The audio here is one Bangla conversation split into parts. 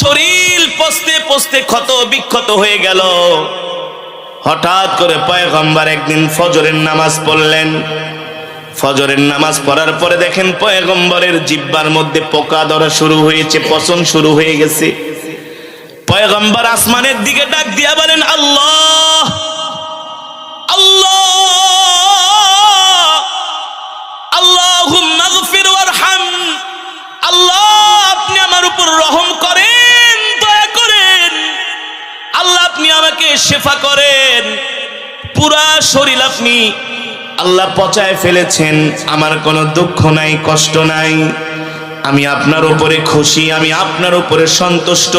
শরীর পস্তে পস্তে ক্ষত বিক্ষত হয়ে গেল। হঠাৎ করে পয়গম্বর একদিন ফজরের নামাজ পড়লেন। ফজরের নামাজ পড়ার পরে দেখেন পয়গম্বরের জিব্বার মধ্যে পোকা ধরা শুরু হয়েছে, পচন শুরু হয়ে গেছে। পয়গম্বর আসমানের দিকে ডাক দিয়া বলেন, আল্লাহ! আল্লাহ! ওয়ারহাম! আল্লাহ, আপনি আমার উপর রহম করেন। আপনি আমাকে শেফা করেন। পুরা শরীর আপনি আল্লাহ পচায় ফেলেছেন। আমার কোনো দুঃখ নাই, কষ্ট নাই। আমি আপনার উপরে খুশি, আমি আপনার উপরে সন্তুষ্ট।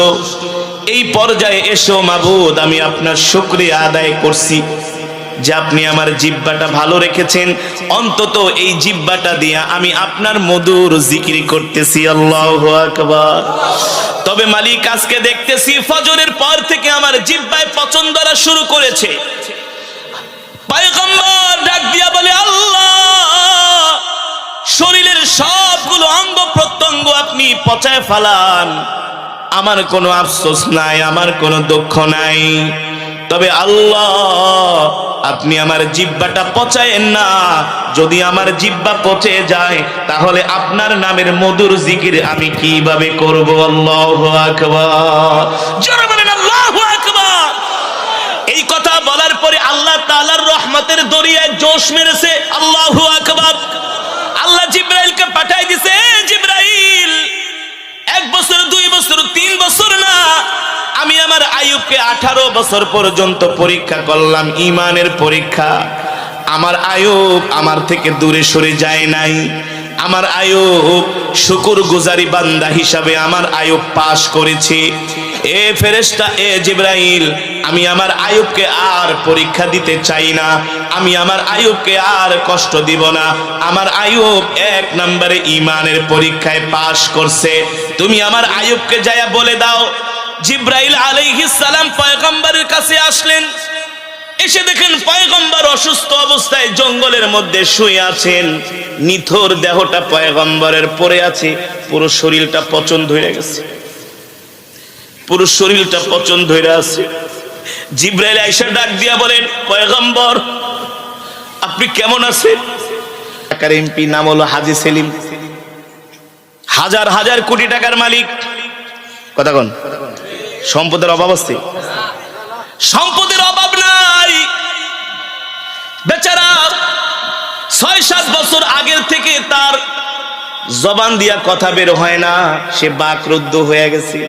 এই পর্যায়ে এসো মাবুদ, আমি আপনার শুক্রিয়া আদায় করছি যে আপনি আমার জিব্বাটা ভালো রেখেছেন। অন্তত এই জিব্বাটা দিয়া আমি আপনার মধুর জিকির করতেছি। আল্লাহ আকবার। তবে মালিক আজকে দেখতেছি ফজরের পর থেকে আমার জিব্বায় পচন ধরা শুরু করেছে। ডাক দিয়া বলে, আল্লাহ, শরীরের সবগুলো অঙ্গ প্রত্যঙ্গ আপনি পচায় ফালান। আমার কোনো আফসোস নাই, আমার কোনো দুঃখ নাই। তবে আল্লাহ আপনি আমার জিব্বাটা পচায়েন না। যদি আমার জিব্বা পচে যায়, তাহলে আপনার নামের মধুর জিকির আমি কীভাবে করব? আল্লাহ আকবার। এই কথা বলার পরে আল্লাহ তাআলার রহমতের দরিয়ায় জোশ মেরেছে। আল্লাহু আকবার। আল্লাহ জিব্রাইলকে পাঠাই দিছে, "এ জিব্রাইল, এক বছর, দুই বছর, তিন বছর না আয়ুবকে আঠারো বছর পর্যন্ত পরীক্ষা করলাম, ইমানের পরীক্ষা। আমার আয়ুব আমার থেকে দূরে সরে যায় নাই। আমার আয়ুব শুকুর গুজারি বান্দা হিসাবে আমার আয়ুব পাশ করেছে। এ ফেরেস্তা এ জিব্রাইল, আমি আমার আয়ুবকে আর পরীক্ষা দিতে চাই না। আমি আমার আয়ুবকে আর কষ্ট দিব না। আমার আয়ুব এক নম্বরে ইমানের পরীক্ষায় পাশ করছে। তুমি আমার আয়ুবকে যায়া বলে দাও। জিব্রাইল সালাম পয়গম্বরের কাছে আসলেন। এসে দেখেন পয়গম্বর অসুস্থ অবস্থায় জঙ্গলের মধ্যে শুয়ে আছেন। নিথর দেহটা পয়গম্বরের পড়ে আছে। পুরো শরীরটা পচন ধরে গেছে। পুরো শরীরটা পচন ধরে আছে। জিব্রাইল আইসা ডাক দিয়া বলেন, পয়গম্বর, আপনি কেমন আছেন? ঢাকার এমপি নাম হলো হাজি সেলিম। হাজার হাজার কোটি টাকার মালিক। কথা কোন। সম্পদের অভাব আছে? সম্পদের অভাব নাই। বেচারা ছয় সাত বছর আগের থেকে তার জবান দিয়া কথা বের হয় না, সে বাক রুদ্ধ হয়ে গেছে।